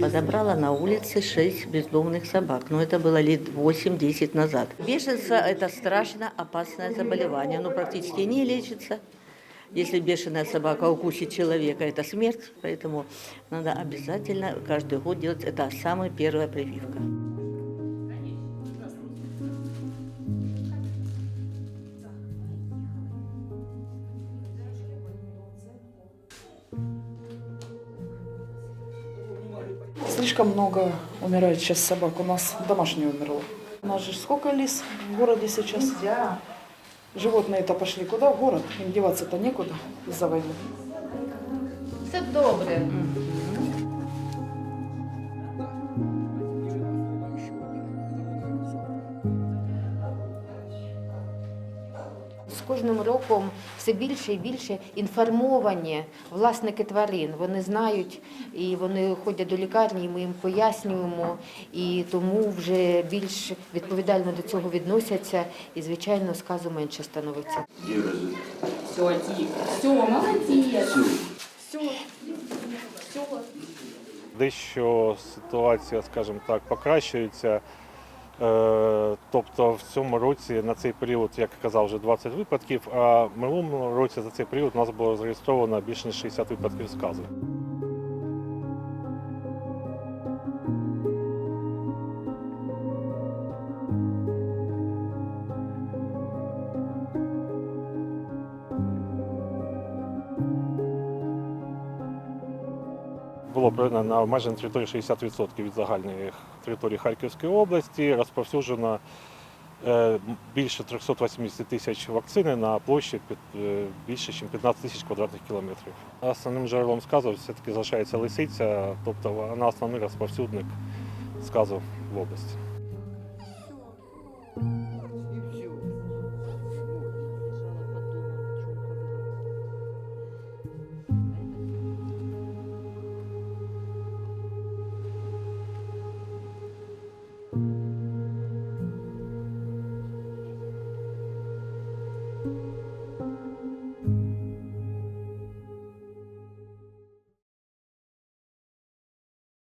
Забрала на улице шесть бездомных собак, но это было лет 8-10 назад. Бешенство – это страшно опасное заболевание, оно практически не лечится. Если бешеная собака укусит человека, это смерть, поэтому надо обязательно каждый год делать, это самая первая прививка. Слишком много умирает сейчас собак. У нас домашнее умерло. У нас же сколько лис в городе сейчас? Животные-то пошли куда? В город. Им деваться-то некуда из-за войны. Все добре. Кожним роком все більше і більше інформовані власники тварин. Вони знають і вони ходять до лікарні, і ми їм пояснюємо, і тому вже більш відповідально до цього відносяться, і звичайно сказу менше становиться. Все. Все, молодец. Все. Все. дещо ситуація, скажімо так, покращується. Е, Тобто в цьому році на цей період, як казав, вже 20 випадків, а в минулому році за цей період у нас було зареєстровано більше ніж 60 випадків сказу. Було проведено на майже на території 60% від загальної території Харківської області. Розповсюджено е, більше 380 тисяч вакцини на площі е, більше, ніж 15 тисяч квадратних кілометрів. Основним джерелом сказу все-таки залишається лисиця, тобто вона основний розповсюдник сказу в області.